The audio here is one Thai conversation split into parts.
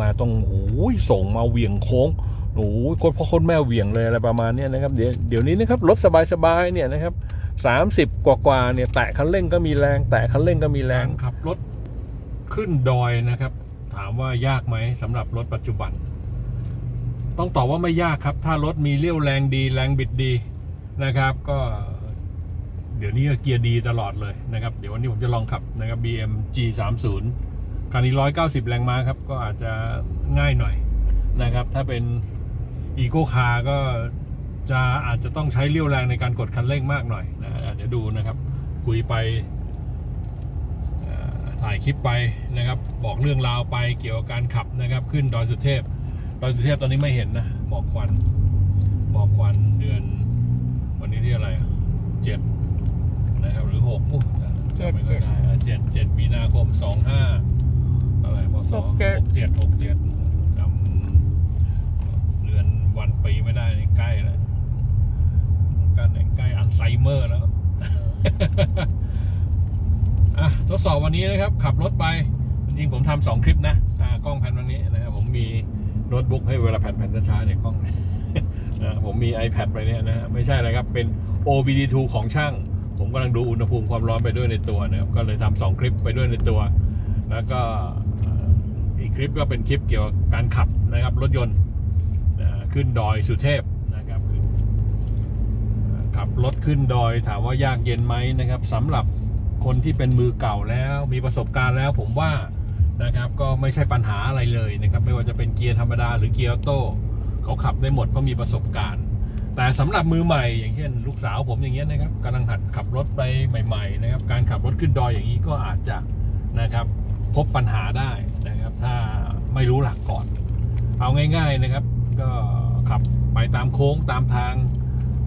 มาตรงโอ้ยส่งมาเหวี่ยงโค้งโอ้ยโคตรพ่อโคตรแม่เหวี่ยงเลยอะไรประมาณนี้นะครับเดี๋ยวเดี๋ยวนี้นะครับรถสบายๆเนี่ยนะครับสามสิบกว่าๆเนี่ยแตะคันเร่งก็มีแรง แตะคันเร่งก็มีแรงขับรถขึ้นดอยนะครับ ถามว่ายากไหมสำหรับรถปัจจุบัน ต้องตอบว่าไม่ยากครับ ถ้ารถมีเรี่ยวแรงดี แรงบิดดีนะครับ ก็ เดี๋ยวนี้เกียร์ดีตลอดเลยนะครับ เดี๋ยววันนี้ผมจะลองขับนะครับ BM G30 คันนี้ 190 แรงม้าครับ ก็อาจจะง่ายหน่อยนะครับ ถ้าเป็นอีโ c คาร์ก็จะอาจจะต้องใช้เรี่ยวแรงในการกดคันเร่งมากหน่อยนะเดี๋ยวดูนะครับ คุยไปเอ่อถ่ายคลิปไปนะครับ บอกเรื่องราวไปเกี่ยวกับการขับนะครับ ขึ้นดอยสุเทพดอยสุเทพตอนนี้ไม่เห็นนะหมอกควันหมอกควันเดือน วันนี้ที่อะไรอะเจ็ดนะครับหรือหกอุ๊ยเจ็ดจำไม่ค่อยได้อะเจ็ดเจ็ดมีนาคมสองห้าอะไรพศ หกเจ็ด หกเจ็ดหกเจ็ดจำเดือนวันปีไม่ได้นี่ใกล้แล้วกันเนี่ยใกล้อัลไซเมอร์แล้ว อะทดสอบวันนี้นะครับ ขับรถไป จริงๆผมทำสองคลิปนะอ่ากล้องแผ่นวันนี้นะครับผมมีโน้ตบุ๊กให้เวลาแผ่นแผ่นช้าๆเนี่ยกล้องเนี่ยนะผมมี iPad ไปเนี่ยนะฮะไม่ใช่อะไรครับ เป็น OBD2 ของช่าง ผมกำลังดูอุณหภูมิความร้อนไปด้วยในตัวนะครับ ก็เลยทำสองคลิปไปด้วยในตัว แล้วก็เอ่ออีก คลิปก็เป็นคลิปเกี่ยวกับการขับนะครับรถยนต์ขึ้นดอยสุเทพนะครับขับรถขึ้นดอยถามว่ายากเย็นไหมนะครับสำหรับคนที่เป็นมือเก่าแล้วมีประสบการณ์แล้วผมว่านะครับก็ไม่ใช่ปัญหาอะไรเลยนะครับไม่ว่าจะเป็นเกียร์ธรรมดาหรือเกียร์ออโต้เขาขับได้หมดเพราะมีประสบการณ์ แต่สำหรับมือใหม่ อย่างเช่น ลูกสาวผมอย่างเงี้ยนะครับกำลังหัดขับรถไปใหม่ ๆ นะครับ การขับรถขึ้นดอยอย่างนี้ก็อาจจะนะครับพบปัญหาได้นะ ถ้าไม่รู้หลักก่อน เอาง่าย ๆนะครับ ก็ขับไปตามโค้งตามทาง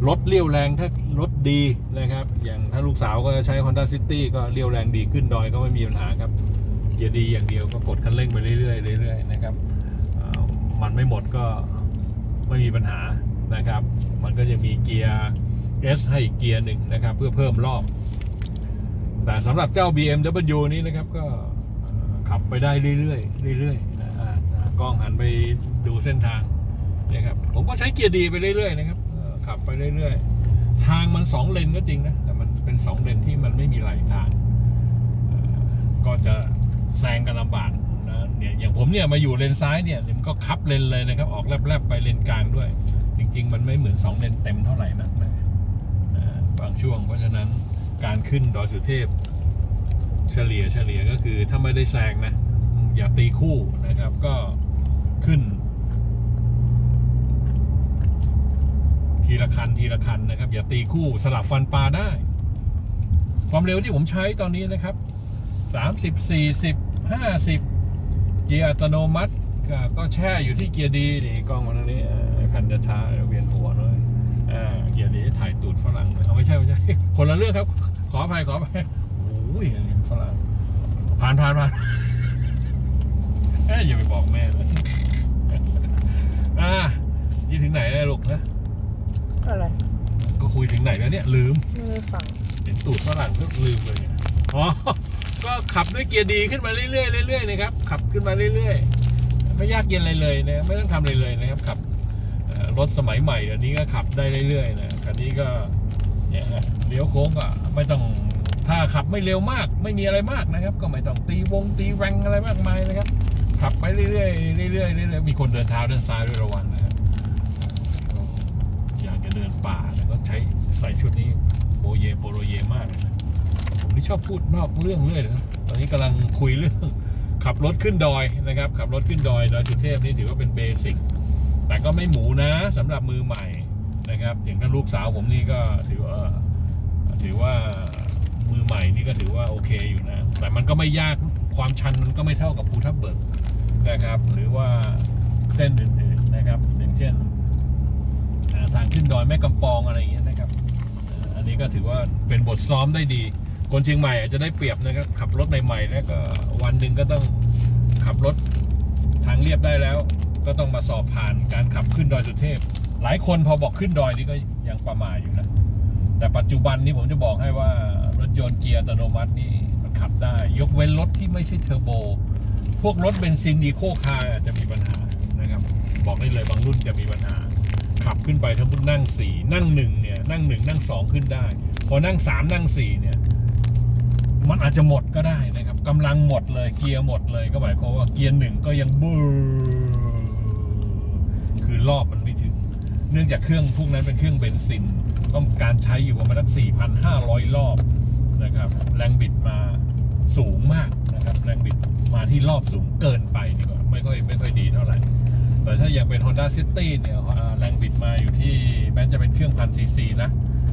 รถเลี้ยวแรงถ้ารถดีนะครับ อย่างถ้าลูกสาวก็ใช้ Honda City ก็เลี้ยวแรงดีขึ้นดอยก็ไม่มีปัญหาครับเกียร์ดีอย่างเดียวก็กดคันเร่งไปเรื่อยๆเรื่อยๆนะครับมันไม่หมดก็ไม่มีปัญหานะครับ มันก็จะมีเกียร์ S ให้อีกเกียร์หนึ่งนะครับ เพื่อเพิ่มรอบ แต่สำหรับเจ้า BMW นี้นะครับก็ ขับไปได้เรื่อยๆเรื่อยๆนะกล้องหันไปดูเส้นทางนะครับผมก็ใช้เกียร์ดีไปเรื่อยๆนะครับขับไปเรื่อยๆ ทางมันสองเลนก็จริงนะแต่มันเป็นสองเลนที่มันไม่มีไหลทางก็จะแซงกันลำบากนะเนี่ยอย่างผมเนี่ยมาอยู่เลนซ้ายเนี่ยมันก็คับเลนเลยนะครับ ออกแลบๆไปเลนกลางด้วย จริง ๆ มันไม่เหมือนสองเลนเต็มเท่าไหร่นักนะบางช่วงเพราะฉะนั้นการขึ้นดอยสุเทพ เฉลี่ยเฉลี่ยก็คือถ้าไม่ได้แซงนะ อย่าตีคู่นะครับก็ขึ้น ทีละคันทีละคันนะครับ อย่าตีคู่สลับฟันปลาได้ ความเร็วที่ผมใช้ตอนนี้นะครับ 30 40 50 เกียร์อัตโนมัติก็แช่อยู่ที่เกียร์ดีนี่กล้องมาตรงนี้เอ่อพันจะช้าเวียนหัวหน่อยเกียร์ดีถ่ายตูดฝรั่งเลยเอาไม่ใช่ไม่ใช่ คนละเรื่องครับ ขออภัยขออภัย อ้ยอันนี้ฝรั่งผ่านผ่านผ่านเอ้ยอย่าไปบอกแม่เลยอ่ายี่ถึงไหนแล้วลูกนะอะไร ก็คุยถึงไหนแล้วเนี่ย ลืมไม่ได้ฟังเห็นตูดฝรั่งก็ลืมเลยเนี่ยอ๋อ ก็ขับด้วยเกียร์ดีขึ้นมาเรื่อยๆเรื่อยๆนะครับ ขับขึ้นมาเรื่อยๆ ไม่ยากเย็นอะไรเลยนะ ไม่ต้องทำอะไรเลยนะครับ ขับเอ่อรถสมัยใหม่เดี๋ยวนี้ก็ขับได้เรื่อยๆนะคันนี้ก็เนี่ยฮะเลี้ยวโค้งก็ไม่ต้อง ถ้าขับไม่เร็วมาก ไม่มีอะไรมากนะครับ ก็ไม่ต้องตีวงตีแรงอะไรมากมายนะครับ ขับไปเรื่อยๆเรื่อยๆเรื่อยๆมีคนเดินเท้าเดินซ้ายด้วยระวังนะครับอยากจะเดินป่าแต่ก็ใช้ใส่ชุดนี้โปรเยโปรเยมากเลยนะผมที่ชอบพูดนอกเรื่องเรื่อยนะตอนนี้กำลังคุยเรื่อง ขับรถขึ้นดอยนะครับ ขับรถขึ้นดอยดอยสุเทพนี่ถือว่าเป็นเบสิกแต่ก็ไม่หมูนะสำหรับมือใหม่นะครับ อย่างนั้นลูกสาวผมนี่ก็ถือว่าถือว่า มือใหม่นี่ก็ถือว่าโอเคอยู่นะ แต่มันก็ไม่ยากความชันมันก็ไม่เท่ากับภูทับเบิกนะครับ หรือว่าเส้นอื่นๆนะครับอย่างเช่นทางขึ้นดอยแม่กำปองอะไรอย่างเงี้ยนะครับ อันนี้ก็ถือว่าเป็นบทซ้อมได้ดี คนเชียงใหม่อาจจะได้เปรียบนะครับ ขับรถใหม่ๆแล้วก็วันหนึ่งก็ต้องขับรถทางเรียบได้แล้ว ก็ต้องมาสอบผ่านการขับขึ้นดอยสุเทพ หลายคนพอบอกขึ้นดอยนี่ก็ยังประมาทอยู่นะแต่ปัจจุบันนี้ผมจะบอกให้ว่า ยนต์เกียร์อัตโนมัตินี่มันขับได้ ยกเว้นรถที่ไม่ใช่เทอร์โบ พวกรถเบนซินดีโคคาร์จะมีปัญหานะครับ บอกได้เลยบางรุ่นจะมีปัญหา ขับขึ้นไปถ้าพุ่นั่งสี่นั่งหนึ่งเนี่ยนั่งหนึ่งนั่งสองขึ้นได้ พอนั่งสามนั่งสี่เนี่ยมันอาจจะหมดก็ได้นะครับกำลังหมดเลยเกียร์หมดเลยก็หมายความว่าเกียร์หนึ่งก็ยังบูคือรอบมันไม่ถึง เนื่องจากเครื่องพวกนั้นเป็นเครื่องเบนซิน ต้องการใช้อยู่ประมาณสัก4,500 รอบ นะครับแรงบิดมาสูงมากนะครับแรงบิดมาที่รอบสูงเกินไปดีกว่าไม่ค่อยไม่ค่อยดีเท่าไหร่ แต่ถ้าอย่างเป็น Honda City เนี่ยแรงบิดมาอยู่ที่แม้จะเป็นเครื่องพันซีซีนะ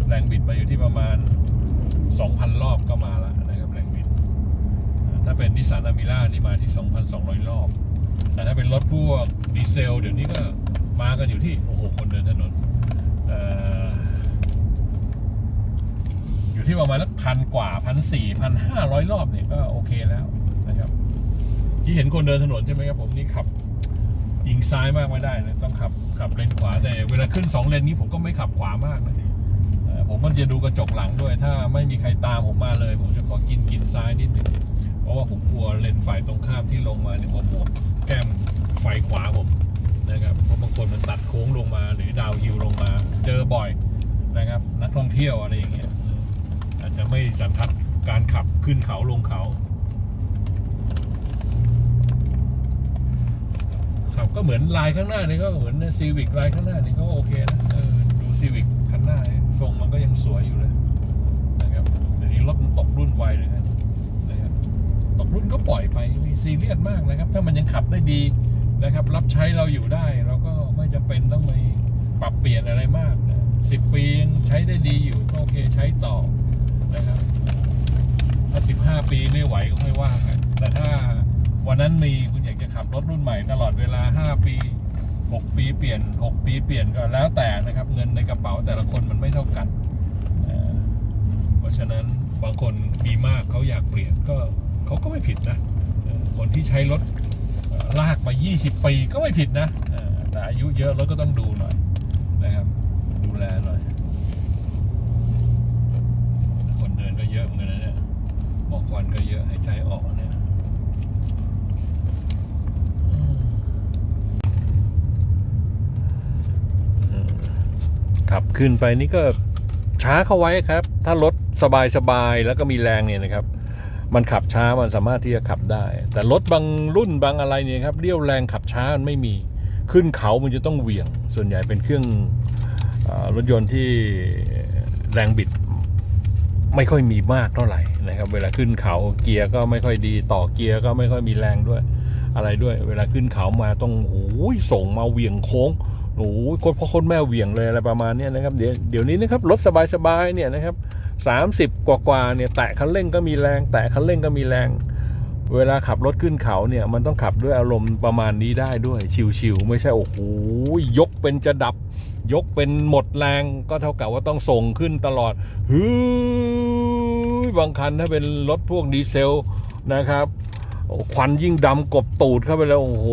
แรงบิดมาอยู่ที่ประมาณ 2,000 รอบก็มาแล้วนะครับแรงบิด ถ้าเป็นนิสสันอ m มิล่านี่มาที่ 2,200 รอบ แต่ถ้าเป็นรถพวกดีเซล เดี๋ยวนี้ก็มากันอยู่ที่โอ้โหคนเดินถนนเอยู่ที่ประมาณพันกว่าพันสี่พันห้าร้อยรอบเนี่ยก็โอเคแล้วนะครับที่เห็นคนเดินถนนใช่ไหมครับผมนี่ขับยิงซ้ายมากไม่ได้นะต้องขับขับเลนขวาแต่เวลาขึ้นสองเลนนี้ผมก็ไม่ขับขวามากนะเอ่อผมมันจะดูกระจกหลังด้วย ถ้าไม่มีใครตามผมมาเลย ผมจะขอกินกินซ้ายนิดหนึงเพราะว่าผมกลัวเลนฝ่ายตรงข้ามที่ลงมาเนี่ยพอบวกแก้มไฟขวาผมนะครับเพราะบางคนมันตัดโค้งลงมา หรือดาวฮิลลงมา เจอบ่อยนะครับ นักท่องเที่ยวอะไรอย่างเงี้ย จจะไม่สันทัดการขับขึ้นเขาลงเขาครับก็เหมือนลายข้างหน้านี่ก็เหมือนซีวิกลายข้างหน้านี่ก็โอเคนะออดูซีวิกข้างหน้าทรงมันก็ยังสวยอยู่เลยนะครับเดี๋ยวนี้รถมันตกรุ่นไวเลยนะนะครับตกรุ่นก็ปล่อยไปมีซีเรียสมากนะครับ ถ้ามันยังขับได้ดีนะครับ รับใช้เราอยู่ได้เราก็ไม่จำเป็นต้องไปปรับเปลี่ยนอะไรมากนะสิบปียังใช้ได้ดีอยู่ก็โอเคใช้ต่อ นะครับ ถ้าสิบห้าปีไม่ไหวก็ค่อยว่ากันแต่ถ้าวันนั้นมีคุณอยากจะขับรถรุ่นใหม่ตลอดเวลาห้าปีหกปีเปลี่ยนหกปีเปลี่ยนก็แล้วแต่นะครับ เงินในกระเป๋าแต่ละคนมันไม่เท่ากัน เพราะฉะนั้นบางคนมีมากเขาอยากเปลี่ยนก็เขาก็ไม่ผิดนะ คนที่ใช้รถลากมา 20 ปีก็ไม่ผิดนะ แต่อายุเยอะรถก็ต้องดูหน่อยนะครับ ดูแลหน่อย คน เยอะเหมือนกันนะเนี่ยหมอกควันก็เยอะให้ใจออกเนี่ยขับขึ้นไปนี่ก็ช้าเข้าไว้ครับ ถ้ารถสบายๆแล้วก็มีแรงเนี่ยนะครับ มันขับช้ามันสามารถที่จะขับได้ แต่รถบางรุ่นบางอะไรเนี่ยครับเรี่ยวแรงขับช้ามันไม่มีขึ้นเขามันจะต้องเหวี่ยง ส่วนใหญ่เป็นเครื่องอรถยนต์ที่แรงบิด ไม่ค่อยมีมากเท่าไหร่นะครับ เวลาขึ้นเขาเกียร์ก็ไม่ค่อยดีต่อเกียร์ก็ไม่ค่อยมีแรงด้วย อะไรด้วย เวลาขึ้นเขามาต้องโอ้ยส่งมาเวียงโค้งโอ้ยโคตรพ่อโคตรแม่เหวี่ยงเลยอะไรประมาณนี้นะครับ เดี๋ยวเดี๋ยวนี้นะครับรถสบายๆเนี่ยนะครับสามสิบกว่าๆเนี่ยแตะคันเร่งก็มีแรง แตะคันเร่งก็มีแรง เวลาขับรถขึ้นเขาเนี่ยมันต้องขับด้วยอารมณ์ประมาณนี้ได้ด้วยชิวๆไม่ใช่โอ้โหยกเป็นจะดับ ยกเป็นหมดแรงก็เท่ากับว่าต้องส่งขึ้นตลอดฮือบางคันถ้าเป็นรถพวกดีเซลนะครับควันยิ่งดำกบตูดเข้าไปแล้วโอ้โห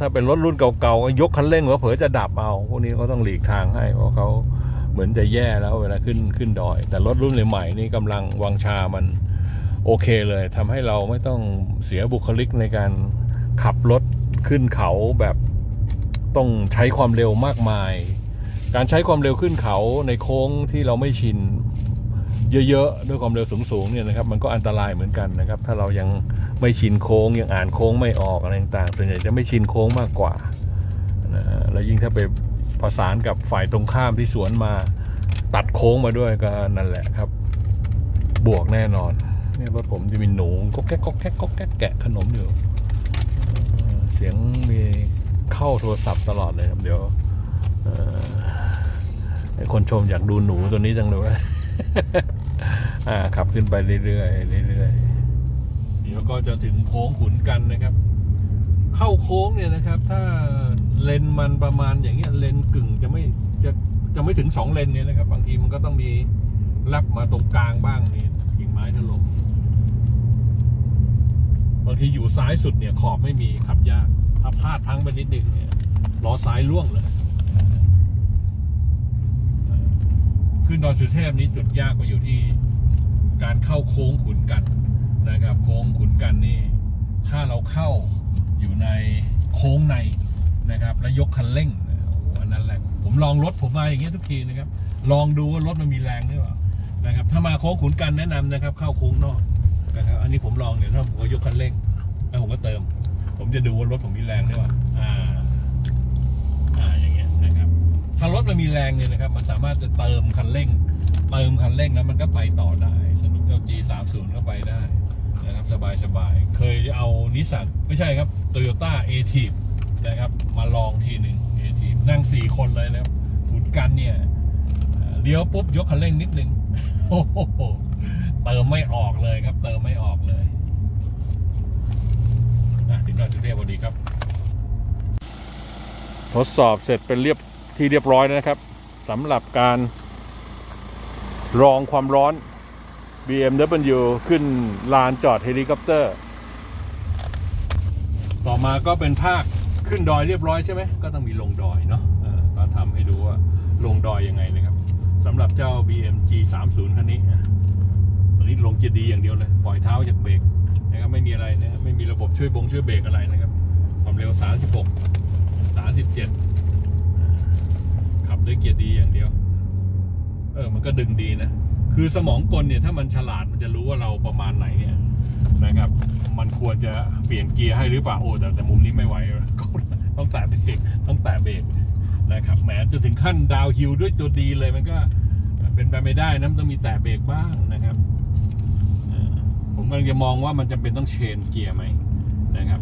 ถ้าเป็นรถรุ่นเก่าๆยกคันเร่งว่าเผลอจะดับเอาพวกนี้เขาต้องหลีกทางให้เพราะเขาเหมือนจะแย่แล้วเวลาขึ้นขึ้นดอย แต่รถรุ่นใหม่ๆนี่กำลังวังชามัน โอเคเลยทำให้เราไม่ต้องเสียบุคลิกในการขับรถขึ้นเขาแบบต้องใช้ความเร็วมากมาย การใช้ความเร็วขึ้นเขาในโค้งที่เราไม่ชินเยอะๆ ด้วยความเร็วสูงๆเนี่ยนะครับมันก็อันตรายเหมือนกันนะครับ ถ้าเรายังไม่ชินโค้งยังอ่านโค้งไม่ออกอะไรต่างๆส่วนใหญ่จะไม่ชินโค้งมากกว่านะฮะแล้วยิ่งถ้าไปประสานกับฝ่ายตรงข้ามที่สวนมาตัดโค้งมาด้วยก็นั่นแหละครับ บวกแน่นอน เนี่ยรถผมจะมีหนูก็แก๊กก็แก๊กก็แก๊กแกะขนมอยู่ เสียงมีเข้าโทรศัพท์ตลอดเลยครับ เดี๋ยวคนชมอยากดูหนูตัวนี้จังเลยอ่าขับขึ้นไปเรื่อยๆเรื่อยๆเดี๋ยวก็จะถึงโค้งขุนกันนะครับ เข้าโค้งเนี่ยนะครับ ถ้าเลนมันประมาณอย่างเงี้ยเลนกึ่งจะไม่จะจะไม่ถึงสองเลนเนี่ยนะครับ บางทีมันก็ต้องมีแลบมาตรงกลางบ้างนี่กิ่งไม้ถล่มางทีอยู่ซ้ายสุดเนี่ยขอบไม่มีขับยากถ้าพลาดพังไปนิดนึงเนี่ยล้อซ้ายล่วงเลยขึ้นดอยสุเทพนี้จุดยากก็อยู่ที่การเข้าโค้งขุนกันนะครับ โค้งขุนกันนี่ ถ้าเราเข้าอยู่ในโค้งในนะครับ แล้วยกคันเร่งโอ้โหอันนั้นแหละผมลองรถผมมาอย่างเงี้ยทุกทีนะครับ ลองดูว่ารถมันมีแรงหรือเปล่านะครับ ถ้ามาโค้งขุนกันแนะนำนะครับ เข้าโค้งนอก นะครับอันนี้ผมลองเนี่ยถ้าผมก็ยกคันเร่ง แล้วผมก็เติม ผมจะดูว่ารถผมมีแรงหรือเปล่าอ่าอ่าอย่างเงี้ยนะครับ ถ้ารถมันมีแรงเนี่ยนะครับมันสามารถจะเติมคันเร่ง เติมคันเร่งแล้วมันก็ไปต่อได้สนุกเจ้า G30 ก็ไปได้นะครับสบายสบายๆเคยเอานิสสันไม่ใช่ครับ Toyota a t i v นะครับมาลองทีหนึ่ง a t i v นั่ง4คนเลยนะครับขุนกันเนี่ยเอ่อเลี้ยวปุ๊บยกคันเร่งนิดนึงโอ้โห เติมไม่ออกเลยครับ เติมไม่ออกเลยอะถึงดอยสุเทพพอดีครับ ทดสอบเสร็จเป็นเรียบที่เรียบร้อยนะครับสำหรับการรองความร้อน BMW ขึ้นลานจอดเฮลิคอปเตอร์ ต่อมาก็เป็นภาคขึ้นดอยเรียบร้อยใช่ไหม ก็ต้องมีลงดอยเนาะเออก็ทำให้ดูว่าลงดอยยังไงนะครับสำหรับเจ้า BMG 30คันนี้ นี้ลงเกียร์ดีอย่างเดียวเลย ปล่อยเท้าจากเบรกนะครับไม่มีอะไรนะไม่มีระบบช่วยบงช่วยเบรกอะไรนะครับความเร็ว 36 37 ขับด้วยเกียร์ดีอย่างเดียว เออมันก็ดึงดีนะ คือสมองกลเนี่ยถ้ามันฉลาดมันจะรู้ว่าเราประมาณไหนเนี่ยนะครับ มันควรจะเปลี่ยนเกียร์ให้หรือเปล่าโอ้แต่แต่มุมนี้ไม่ไหวก็ต้องแตะเบรกต้องแตะเบรกนะครับแหมจะถึงขั้นดาวฮิลด้วยตัวดีเลยมันก็เป็นไปไม่ได้นะต้องมีแตะเบรกบ้างนะครับ มกำลังจะมองว่ามันจำเป็นต้องเชนเกียร์ไหมนะครับ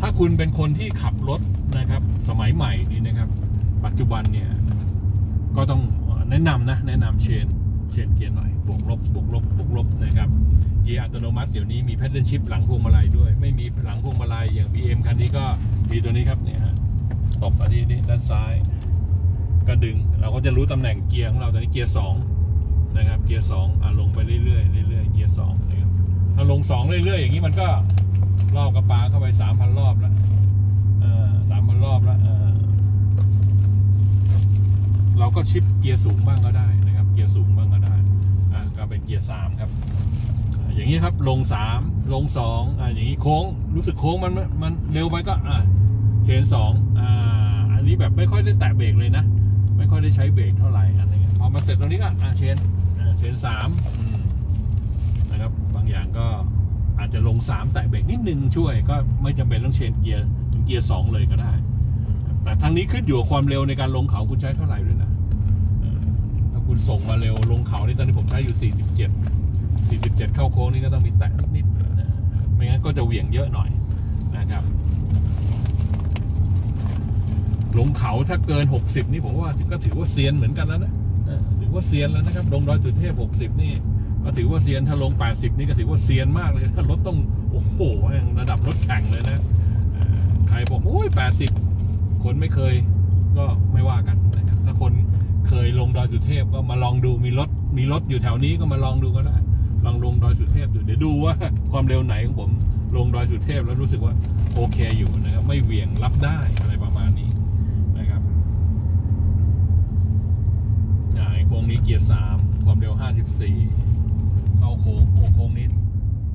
ถ้าคุณเป็นคนที่ขับรถนะครับ สมัยใหม่นี่นะครับ ปัจจุบันเนี่ย ก็ต้องแนะนำนะ แนะนำเชนเชนเกียร์หน่อยบวกลบบวกลบบวกลบนะครับเกียร์อัตโนมัติเดี๋ยวนี้มีแพดเดิลชิพหลังพวงมาลัยด้วย ไม่มีหลังพวงมาลัยอย่าง BM คันนี้ก็มีตัวนี้ครับเนี่ยฮะตบอันนี้นี่ด้านซ้าย ก็ดึง เราก็จะรู้ตำแหน่งเกียร์ของเราตอนนี้เกียร์สองนะครับเกียร์สองอะลงไปเรื่อยๆเรื่อยๆเกียร์สองนะครับ ถ้าลงสองเรื่อยๆอย่างนี้มันก็รอบกระปาเข้าไปสามพันรอบแล้วสามพันรอบแล้วเเราก็ชิปเกียร์สูงบ้างก็ได้นะครับ เกียร์สูงบ้างก็ได้ก็เป็นเกียร์สามครับ อย่างนี้ครับลงสามลงสองอ่าอย่างนี้โค้งรู้สึกโค้งมันมันเร็วไปก็อ่าเชนสองอ่าอันนี้แบบไม่ค่อยได้แตะเบรกเลยนะ ไม่ค่อยได้ใช้เบรกเท่าไหร่อะไรเงี้ยพอมาเสร็จตรงนี้ก็อ่าเชนเชนสาม อืมนะครับบางอย่างก็อาจจะลงสามแตะเบรกนิดนึงช่วยก็ไม่จำเป็นต้องเชนเกียร์ถึงเกียร์สองเลยก็ได้ แต่ทั้งนี้ขึ้นอยู่กับความเร็วในการลงเขาคุณใช้เท่าไหร่ด้วยนะถ้าคุณส่งมาเร็วลงเขานี่ตอนนี้ผมใช้อยู่ 47 47 เข้าโค้งนี่ก็ต้องมีแตะนิดๆไม่งั้นก็จะเหวี่ยงเยอะหน่อยนะครับ ลงเขาถ้าเกิน 60 นี่ผมว่าก็ถือว่าเซียนเหมือนกันแล้วนะถือว่าเซียนแล้วนะครับลงดอยสุเทพ 60 นี่ ก็ถือว่าเซียนถ้าลง 80 นี่ก็ถือว่าเซียนมากเลยรถต้องโอ้โหระดับรถแข่งเลยนะใครบอกโอ้ย 80 คนไม่เคยก็ไม่ว่ากันนะครับถ้าคนเคยลงดอยสุเทพก็มาลองดูมีรถมีรถอยู่แถวนี้ก็มาลองดูก็ได้ลองลงดอยสุเทพดูเดี๋ยวดูว่าความเร็วไหนของผมลงดอยสุเทพแล้วรู้สึกว่าโอเคอยู่นะครับ ไม่เหวี่ยงรับได้อะไรประมาณนี้นะครับอ่าโค้งนี้เกียร์สาม ความเร็ว 54 เข้าโค้งโอ้โค้งนี้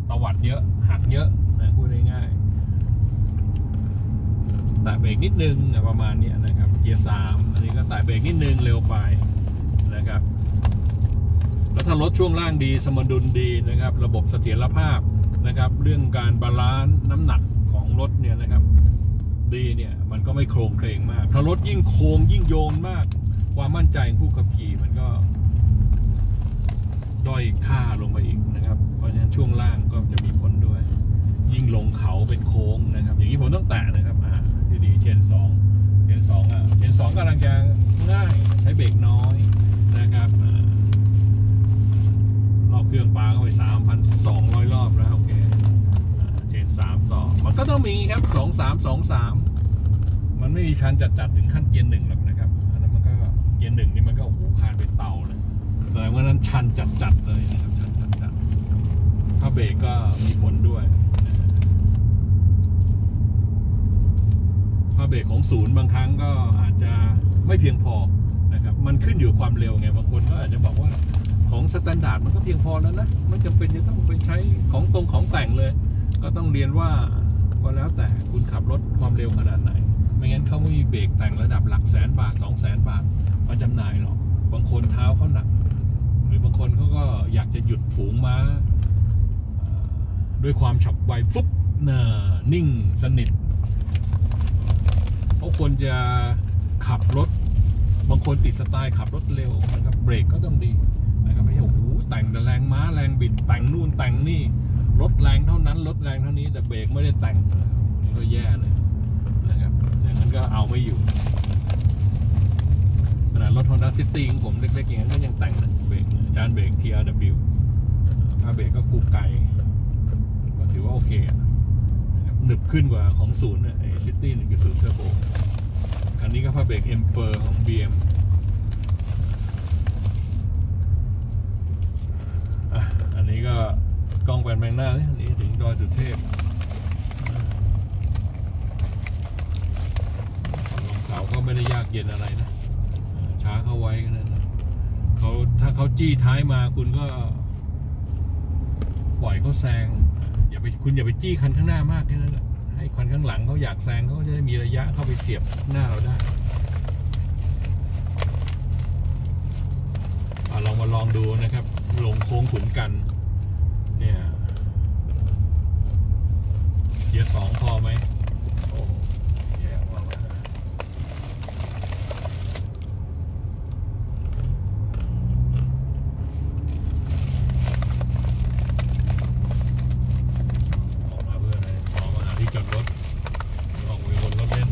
ตวัดเยอะ หักเยอะนะพูดง่ายๆแตะเบรกนิดนึงนะประมาณนี้นะครับ เกียร์สามอันนี้ก็แตะเบรกนิดนึงเร็วไปนะครับ แล้วถ้ารถช่วงล่างดีสมดุลดีนะครับ ระบบเสถียรภาพนะครับ เรื่องการบาลานซ์น้ำหนักของรถเนี่ยนะครับดีเนี่ยมันก็ไม่โครงเคลงมาก ถ้ารถยิ่งโค้งยิ่งโยนมาก ความมั่นใจของผู้ขับขี่มันก็ ด้อยค่าลงไปอีกนะครับ เพราะฉะนั้นช่วงล่างก็จะมีผลด้วย ยิ่งลงเขาเป็นโค้งนะครับ อย่างนี้ผมต้องแตะนะครับอ่าที่ดีเชนสองเชนสองอะเชนสองกำลังจะง่ายใช้เบรกน้อยนะครับอ่ารอบเครื่องปลาเข้าไปสามพันสองร้อยรอบแล้วโอเคอ่าเชนสามต่อ มันก็ต้องมีครับสองสามสองสามมันไม่มีชันจัดๆถึงขั้นเกียร์หนึ่งหรอกนะครับอันนั้นมันก็เกียร์หนึ่งนี่มันก็โอ้โหคานเป็นเต่าเลย แสดงว่านั้นชันจัดๆเลยนะครับชันจัดๆถ้าเบรกก็มีผลด้วยถ้าเบรกของศูนย์บางครั้งก็อาจจะไม่เพียงพอนะครับ มันขึ้นอยู่ความเร็วไงบางคนก็อาจจะบอกว่าของสแตนดาร์ดมันก็เพียงพอแล้วนะไม่จำเป็นจะต้องไปใช้ของตรงของแต่งเลย ก็ต้องเรียนว่าก็แล้วแต่คุณขับรถความเร็วขนาดไหน ไม่งั้นเขาไม่มีเบรกแต่งระดับหลักแสนบาทสองแสนบาทมาจำหน่ายหรอกบางคนเท้าเขาหนัก บางคนเขาก็อยากจะหยุดฝูงม้าด้วยความฉับไวฟุ๊บเนอนิ่งสนิทเขาควรจะขับรถ บางคนติดสไตล์ขับรถเร็วนะครับเบรกก็ต้องดีนะครับไม่ใช่โอ้โหแต่งแต่แรงม้าแรงบิดแต่งนู่นแต่งนี่รถแรงเท่านั้นรถแรงเท่านี้แต่เบรกไม่ได้แต่งนี่ก็แย่เลยนะครับอย่างนั้นก็เอาไม่อยู่ขนาดรถ Honda City ของผมเล็กๆอย่างนั้นก็ยังแต่งนะเบรก จานเบรก TRW ผ้าเบรกก็กูไกก็ถือว่าโอเคอะหนึบขึ้นกว่าของศูนย์นะไอ้ City 1.0 Turbo คันนี้ก็ผ้าเบรก Emperor ของ BM อันนี้ก็กล้องแบนแมงหน้าเนี่ยอันนี้ถึงดอยสุเทพลงเขาก็ไม่ได้ยากเย็นอะไรนะ ช้าเข้าไว้กันนั้นนะ เขาถ้าเขาจี้ท้ายมาคุณก็ ปล่อยเขาแซงอย่าไปคุณอย่าไปจี้คันข้างหน้ามากแค่นั้นแหละให้คันข้างหลังเขาอยากแซงเขาก็จะได้มีระยะเข้าไปเสียบหน้าเราได้อะลองมาลองดูนะครับ ลงโค้งขุนกัน เนี่ยเกียร์สองพอไหมโอ้แย่มากเลยออกมาเพื่ออะไรออกมาหาที่จอดรถออกไปบนรถเล่น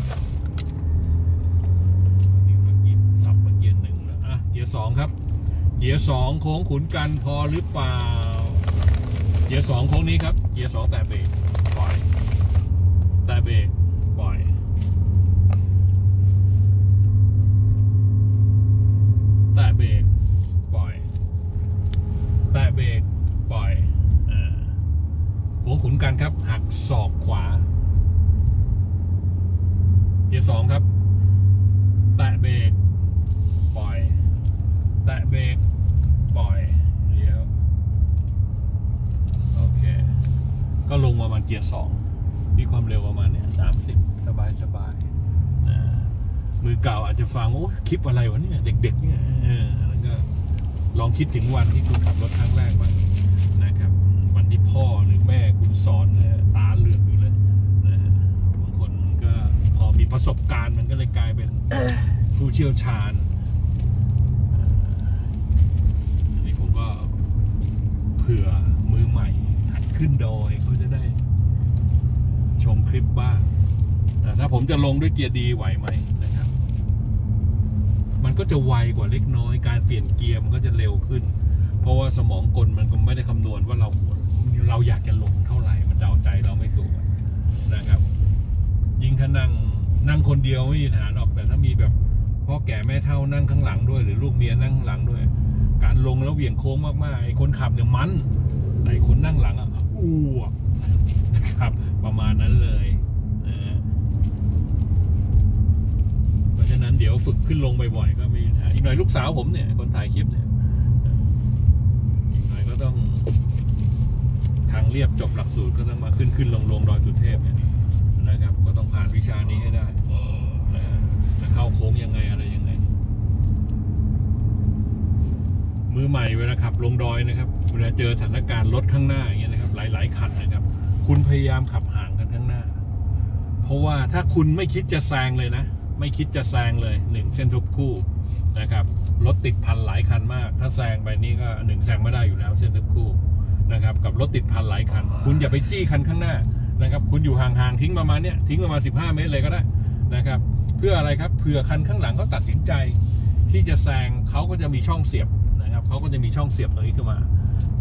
นี่เมื่อกี้สับมาเกียร์หนึ่งแล้วอะเกียร์สองครับ เกียร์สอง โค้งขุนกันพอหรือเปล่า เกียร์สองโค้งนี้ครับ เกียร์สองแตะเบรกปล่อย แตะเบรกปล่อย แตะเบรกปล่อย แตะเบรกปล่อยโค้งขุนกันครับ หักศอกขวา เกียร์สองครับ แตะเบรกปล่อย แตะเบรกปล่อยเลี้ยวโอเค ก็ลงประมาณเกียร์สองมีความเร็วประมาณเนี้ยสามสิบสบายสบายนะมือ เก่าอาจจะฟังโอ้คลิปอะไรวะเนี่ยเด็ก ๆ เนี่ยเออแล้วก็ลองคิดถึงวันที่คุณขับรถครั้งแรกบ้างนะครับ วันที่พ่อหรือแม่คุณสอนตาเหลือกอยู่เลยนะฮะบางคนมันก็พอมีประสบการณ์มันก็เลยกลายเป็นผู้เชี่ยวชาญอันนี้ผมก็เผื่อมือใหม่หัดขึ้นดอยเขาจะได้ชมคลิปบ้างแต่ถ้าผมจะลงด้วยเกียร์ดีไหวไหม มันก็จะไวกว่าเล็กน้อย การเปลี่ยนเกียร์มันก็จะเร็วขึ้น เพราะว่าสมองกลมันก็ไม่ได้คำนวณว่าเราเราอยากจะลงเท่าไหร่มันเดาใจเราไม่ถูกนะครับ ยิ่งถ้านั่งนั่งคนเดียวไม่มีปัญหาหรอกแต่ถ้ามีแบบพ่อแก่แม่เท่านั่งข้างหลังด้วย หรือลูกเมียนั่งข้างหลังด้วย การลงแล้วเหวี่ยงโค้งมากๆไอ้คนขับเนี่ยมันแต่ไอ้คนนั่งหลังอะอ้วกนะครับ ประมาณนั้นเลยนะฮะเพราะฉะนั้นเดี๋ยวฝึกขึ้นลงบ่อยๆก็มีอีกหน่อยลูกสาวผมเนี่ยคนถ่ายคลิปเนี่ยอีกหน่อยก็ต้อง ทางเรียบจบหลักสูตรก็ต้องมาขึ้นขึ้นลงลงดอยสุเทพเนี่ยนะครับ ก็ต้องผ่านวิชานี้ให้ได้นะจะเข้าโค้งยังไงอะไรยังไง มือใหม่เวลาขับลงดอยนะครับเวลาเจอสถานการณ์รถข้างหน้าอย่างเงี้ยนะครับ หลาย ๆคันนะครับ คุณพยายามขับห่างกันข้างหน้า เพราะว่าถ้าคุณไม่คิดจะแซงเลยนะ ไม่คิดจะแซงเลยหนึ่งเส้นทุกคู่นะครับรถติดพันหลายคันมาก ถ้าแซงไปนี่ก็หนึ่งแซงไม่ได้อยู่แล้วเส้นทุกคู่นะครับกับรถติดพันหลายคัน คุณอย่าไปจี้คันข้างหน้านะครับคุณอยู่ห่างๆทิ้งประมาณเนี้ยทิ้งประมาณ 15 เมตรเลยก็ได้นะครับเพื่ออะไรครับเผื่อคันข้างหลังเขาตัดสินใจ ที่จะแซงเขาก็จะมีช่องเสียบนะครับเขาก็จะมีช่องเสียบตรงนี้ขึ้นมา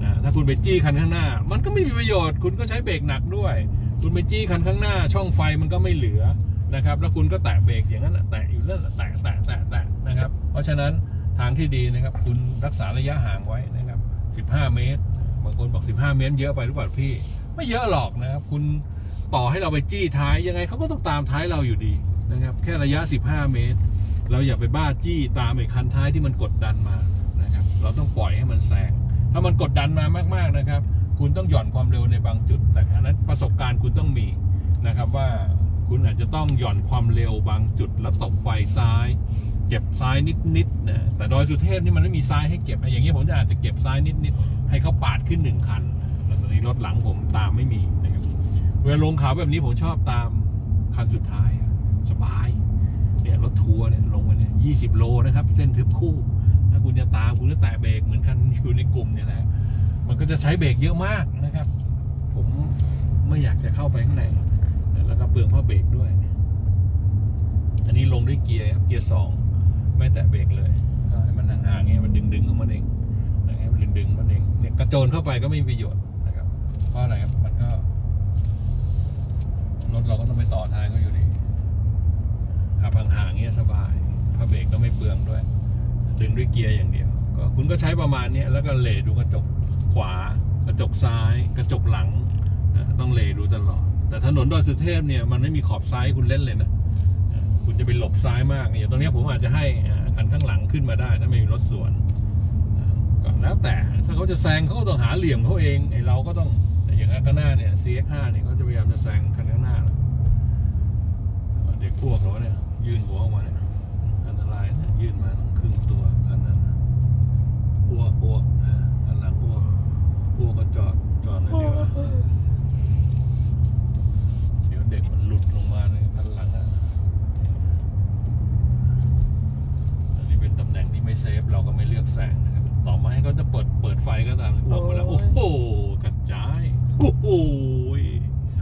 นะถ้าคุณไปจี้คันข้างหน้า มันก็ไม่มีประโยชน์ คุณก็ใช้เบรกหนักด้วย คุณไปจี้คันข้างหน้า ช่องไฟมันก็ไม่เหลือ นะครับ แล้วคุณก็แตะเบรกอย่างนั้นแตะอยู่นั่นแตะแตะแตะแตะนะครับ เพราะฉะนั้นทางที่ดีนะครับ คุณรักษาระยะห่างไว้นะครับ 15 เมตรบางคนบอก 15 เมตร เยอะไปหรือเปล่าพี่ ไม่เยอะหรอกนะครับ คุณต่อให้เราไปจี้ท้ายยังไงเขาก็ต้องตามท้ายเราอยู่ดีนะครับ แค่ระยะ 15 เมตร เราอย่าไปบ้าจี้ตามไอ้คันท้ายที่มันกดดันมานะครับ เราต้องปล่อยให้มันแซงถ้ามันกดดันมามากๆนะครับ คุณต้องหย่อนความเร็วในบางจุด แต่อันนั้นประสบการณ์คุณต้องมีนะครับว่า คุณอาจจะต้องหย่อนความเร็วบางจุดแล้วตบไฟซ้าย เก็บซ้ายนิดๆนะแต่ดอยสุเทพนี่มันไม่มีซ้ายให้เก็บอะอย่างนี้ผมจะอาจจะเก็บซ้ายนิดๆให้เขาปาดขึ้นหนึ่งคันแล้วตอนนี้รถหลังผมตามไม่มีนะครับเวลาลงเขาแบบนี้ผมชอบตามคันสุดท้ายสบายเนี่ยรถทัวร์เนี่ยลงมาเนี่ยยี่สิบโลนะครับ เส้นทึบคู่ถ้าคุณจะตามคุณก็แตะเบรกเหมือนกันอยู่ในกลุ่มเนี่ยแหละมันก็จะใช้เบรกเยอะมากนะครับ ผมไม่อยากจะเข้าไปข้างใน เปลืองผ้าะเบรกด้วย อันนี้ลงด้วยเกียร์ครับเกียร์สองไม่แตะเบรกเลย ก็ให้มันห่างๆเงี้ยมันดึงๆของมันเองนะครับมันดึงๆมันเองเนี่ยกระโจนเข้าไปก็ไม่มีประโยชน์นะครับ เพราะอะไรครับมันก็รถเราก็ต้องไปต่อท้ายก็อยู่ดีขับห่างๆเงี้ยสบายผ้าเบรกก็ไม่เปลืองด้วยดึงด้วยเกียร์อย่างเดียวก็คุณก็ใช้ประมาณเนี้ยแล้วก็เลดูกระจกขวา กระจกซ้าย กระจกหลัง ต้องเลดูตลอด แต่ถนนดอยสุเทพเนี่ยมันไม่มีขอบซ้ายให้คุณเล่นเลยนะ คุณจะไปหลบซ้ายมากอย่างตรงนี้ผมอาจจะให้คันข้างหลังขึ้นมาได้ ถ้าไม่มีรถสวนอ่าก็แล้วแต่ถ้าเขาจะแซงเขาก็ต้องหาเหลี่ยมเขาเองไอเราก็ต้องอย่างข้างหน้าเนี่ย CX5 เนี่ยเขาจะพยายามจะแซงคันข้างหน้าแล้วเด็กพวกเราเนี่ยยื่นหัวออกมาเนี่ยอันตรายนะยื่นมาต้องครึ่งตัวคันนั้นอ้วกอ้วกนะคันหลังอ้วกอ้วกก็จอดจอดเลยเดียวเดี๋ยวเด็กมันหลุดลงมาในคันหลังอะ อันนี้เป็นตำแหน่งที่ไม่เซฟเราก็ไม่เลือกแซงนะครับ ต่อมาให้เขาจะเปิดเปิดไฟก็ตามออกมาแล้ว โอ้ โอ้ ย โหกระจายโอ้โห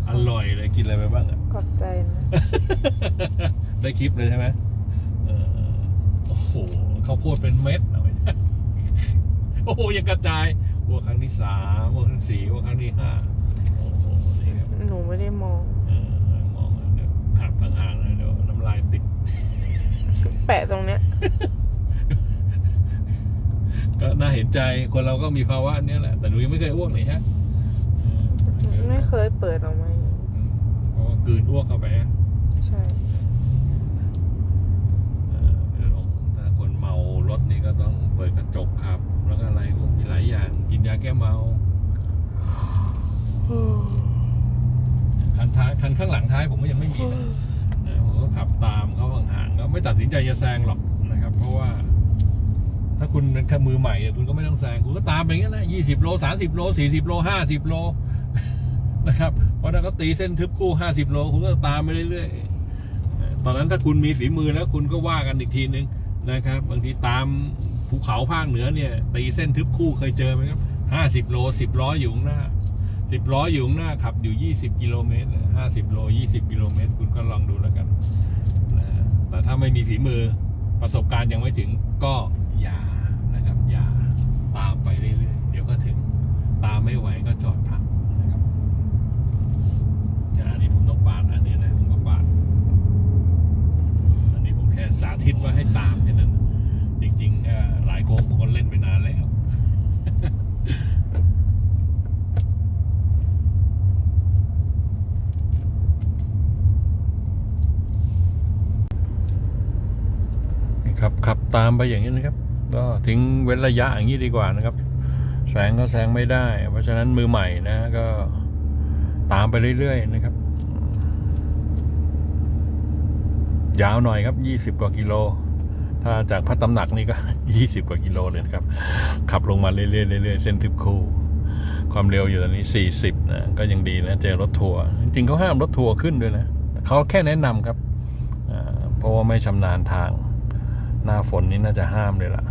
อร่อยเลยกินอะไรไปบ้างอะ ขอบใจนะ ได้คลิปเลยใช่ไหมเออโอ้โหข้าวโพดเป็นเม็ดเอาไว้ โอ้โหยังกระจายวัวครั้งที่ สามวัวครั้งที่สี่วัวครั้งที่ห้าโอ้โหนี่ครับหนูไม่ได้มอง เออมองเดี๋ยวขับห่างๆนะเดี๋ยวน้ำลายติด แปะตรงเนี้ย ก็น่าเห็นใจคนเราก็มีภาวะเนี้ยแหละ แต่หนูยังไม่เคยอ้วกเลยฮะเออไม่เคยเปิดออกมาอืมเพราะว่ากลืนอ้วกเข้าไปฮะใช่ เออเดี๋ยวลองถ้าคนเมารถนี่ ก็ต้องเปิดกระจกขับ แล้วก็อะไรมีหลายอย่างกินยาแก้เมาคันท้ายคันข้างหลังท้ายผมก็ยังไม่มีนะนะผมก็ขับตามเขาห่างๆก็ไม่ตัดสินใจจะแซงหรอกนะครับ เพราะว่า ถ้าคุณเป็นแค่มือใหม่เนี่ยคุณก็ไม่ต้องแซงคุณก็ตามไปอย่างนั้นนะยี่สิบโลสามสิบโลสี่สิบโลห้าสิบโลนะครับเพราะถ้าเขาตีเส้นทึบคู่ห้าสิบโลคุณก็ตามไปเรื่อยๆตอนนั้นถ้าคุณมีฝีมือแล้วคุณก็ว่ากันอีกทีนึง นะครับ บางทีตามภูเขาภาคเหนือเนี่ยตีเส้นทึบคู่เคยเจอไหมครับห้าสิบโลสิบล้ออยู่ข้างหน้าสิบล้ออยู่ข้างหน้าขับอยู่ยี่สิบกิโลเมตรห้าสิบโลยี่สิบกิโลเมตรคุณก็ลองดูแล้วกันนะแต่ถ้าไม่มีฝีมือประสบการณ์ยังไม่ถึงก็อย่านะครับ อย่าตามไปเรื่อยๆเดี๋ยวก็ถึงตามไม่ไหวก็จอดพักนะครับอันนี้ผนี้นะผมก็ปาด อันนี้ผมแค่ สาธิตว่าให้ตามแค่นั้น จริงๆหลายโค้งผมก็เล่นไปนานแล้วครับขับตามไปอย่างนี้นะครับ ก็ทิ้งเว้นระยะอย่างนี้ดีกว่านะครับแซงก็แซงไม่ได้ เพราะฉะนั้นมือใหม่นะก็ตามไปเรื่อยๆนะครับ ยาวหน่อยครับ 20 กว่ากิโล ถ้าจากพัดตำหนักนี่ก็ 20 กว่ากิโลเลยครับ ขับลงมาเรื่อยๆเรื่อยๆเส้นทึบคู่ ความเร็วอยู่ตอนนี้ 40 นะ ก็ยังดีนะ เจอรถทัวร์จริงเขาห้ามรถทัวร์ขึ้นด้วยนะเขาแค่แนะนำครับเพราะว่าไม่ชำนาญทาง หน้าฝนนี่น่าจะห้ามเลยล่ะ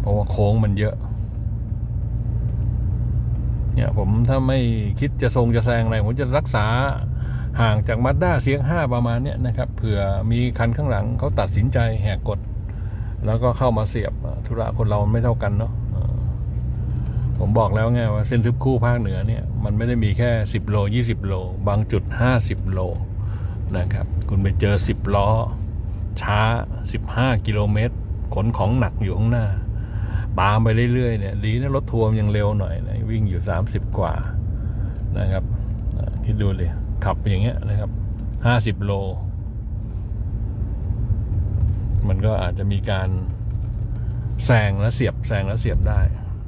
เพราะว่าโค้งมันเยอะเนี่ยผมถ้าไม่คิดจะทรงจะแซงอะไร ผมจะรักษา ห่างจากมาด้าเสียงห้าประมาณเนี้ยนะครับเผื่อมีคันข้างหลังเขาตัดสินใจแหกกฎแล้วก็เข้ามาเสียบธุระคนเรามันไม่เท่ากันเนาะผมบอกแล้วไงว่าเส้นทึบคู่ภาคเหนือเนี่ยมันไม่ได้มีแค่ 10 โล 20 โล บางจุด 50 โลนะครับคุณไปเจอ 10 ล้อ ช้า 15 กิโลเมตร ขนของหนักอยู่ข้างหน้าตามไปเรื่อยๆเนี่ยดีนะรถทัวร์ยังเร็วหน่อยนะวิ่งอยู่ 30 กว่านะครับคิดดูเลย ขับอย่างเงี้ยนะครับห้าสิบโล มันก็อาจจะมีการแซงและเสียบแซงและเสียบได้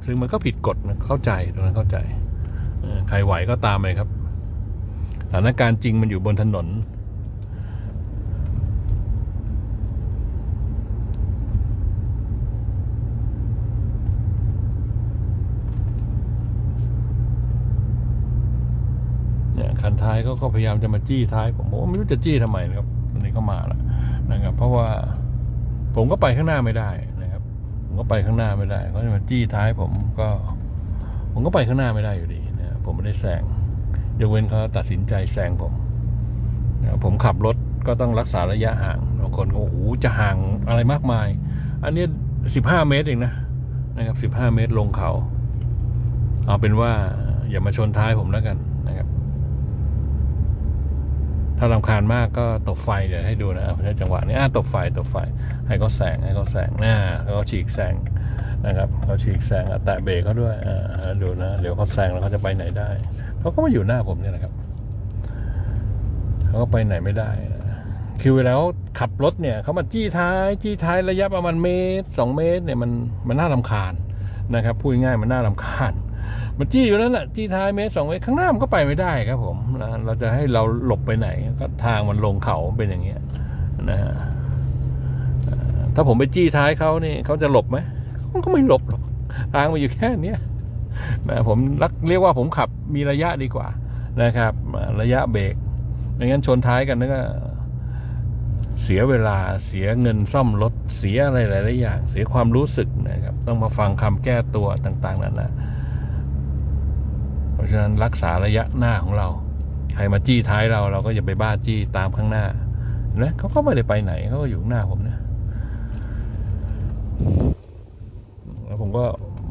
ซึ่งมันก็ผิดกฎนะเข้าใจตรงนั้นเข้าใจ ใครไหวก็ตามไปครับสถานการณ์จริงมันอยู่บนถนน คันท้ายเขาก็พยายามจะมาจี้ท้ายผมผมไม่รู้จะจี้ทำไมนะครับตอนนี้ก็มาแล้วนะครับ เพราะว่าผมก็ไปข้างหน้าไม่ได้นะครับ ผมก็ไปข้างหน้าไม่ได้เขาจะมาจี้ท้ายผมก็ ผมก็ไปข้างหน้าไม่ได้อยู่ดีนะผมไม่ได้แซงยกเว้นเขาตัดสินใจแซงผมนะผมขับรถก็ต้องรักษาระยะห่างบางคนก็โอ้โหจะห่างอะไรมากมาย อันนี้สิบห้าเมตรเองนะนะครับสิบห้าเมตรลงเขา เอาเป็นว่าอย่ามาชนท้ายผมแล้วกัน ถ้ารำคาญมากก็ตบไฟเดี๋ยวให้ดูนะในจังหวะนี้อะตบไฟตบไฟ ให้เขาแซงให้เขาแซงหน้าเขาฉีกแซงนะครับเขาฉีกแซงอะแตะเบรกเขาด้วยอ่าดูนะเดี๋ยวเขาแซงแล้วเขาจะไปไหนได้เขาก็มาอยู่หน้าผมเนี่ยนะครับเขาก็ไปไหนไม่ได้นะคือเวลาเขาขับรถเนี่ยเขามาจี้ท้ายจี้ท้ายระยะประมาณเมตรสองเมตรเนี่ยมันมันน่ารำคาญนะครับพูดง่ายมันน่ารำคาญ มันจี้อยู่นั่นแหละจี้ท้ายเมตรสองเมตรข้างหน้ามันก็ไปไม่ได้ครับผมนะเราจะให้เราหลบไปไหนก็ทางมันลงเขาเป็นอย่างเงี้ยนะฮะถ้าผมไปจี้ท้ายเขานี่เขาจะหลบไหมเขาก็ไม่หลบหรอกทางมันอยู่แค่เนี้ยนะผมรักเรียกว่าผมขับมีระยะดีกว่านะครับ ระยะเบรกไม่งั้นชนท้ายกันนั่นก็เสียเวลาเสียเงินซ่อมรถเสียอะไรหลายๆอย่าง เสียความรู้สึกนะครับ ต้องมาฟังคำแก้ตัวต่าง ๆนานา เพราะฉะนั้นรักษาระยะหน้าของเรา ใครมาจี้ท้ายเราเราก็อย่าไปบ้าจี้ตามข้างหน้านไหมเขาก็ไม่ได้ไปไหนเขาก็อยู่หน้าผมเนี่ยแล้วผมก็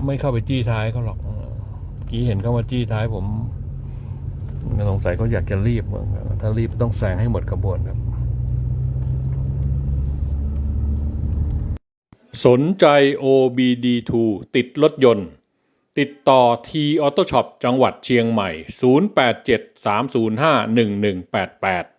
ไม่เข้าไปจี้ท้ายเขาหรอกกี้เห็นเขามาจี้ท้ายผมสงสัยเขาอยากจะรีบมั้งถ้ารีบต้องแซงให้หมดขบวนครับ สนใจ OBD2 ติดรถยนต์ ติดต่อ T Auto Shop จังหวัดเชียงใหม่ 087 305 1188